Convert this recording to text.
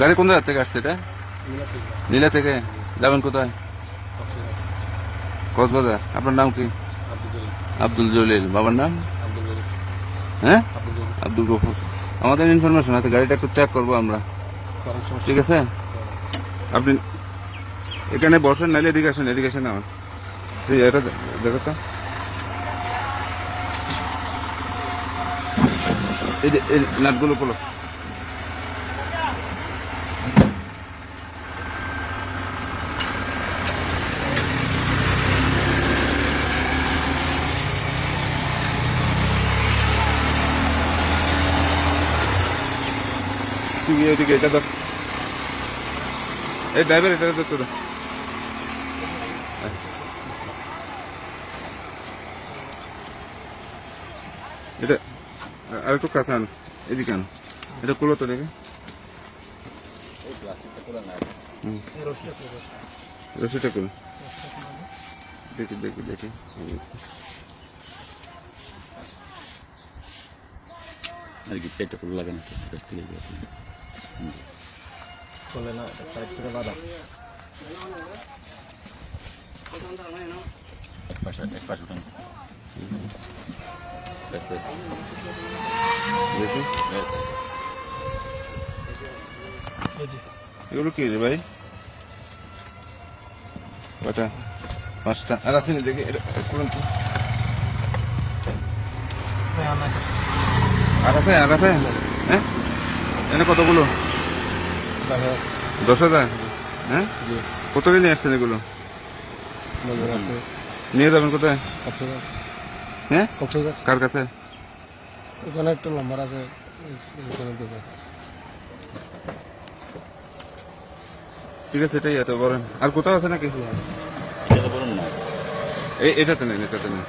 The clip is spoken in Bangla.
গাড়ি কোন জায়গা থেকে আসছে এটা? নীলা থেকে। যাবেন কোথায়? কক্সবাজার। আপনার নাম কি? আব্দুল জলিল। বাবার নাম? হ্যাঁ? আব্দুল গফুর। আমাদের ইনফরমেশন আছে, গাড়িটা একটু চেক করব আমরা। ঠিক আছে? আপনি এখানে বসেন নাইলে এদিকে আসেন এদিকে আসেন আমার। এটা দেখো তো। এই যে নাটগুলো খোলো। তুই এদিকে, এটা ধর। এই ড্রাইভার এটা ধরতে দাও এটা, আর একটু কাছে আনো, এদিকে আনো। এটা কুলো তো দেখে। রশিটা কুলো দেখি দেখি দেখি। আর কি পেটে করে লাগে না চলে না সাইড থেকে বাধা। এক পাশে এক পাশে উঠান। এগুলো কি রে ভাই? কটা পাঁচটা। আর দেখি। করুন তো। আর আছে আর আছে? হ্যাঁ? এনে কতগুলো? দশ হাজার? হ্যাঁ? কত নিয়ে আসছেন এগুলো? নিয়ে যাবেন কোথায়? হ্যাঁ? কার কাছে? ওখানে একটা নম্বর আছে ঠিক আছে এটাই এত বলেন আর কোথাও আছে নাকি? এটাতে নেন এটাতে নেন।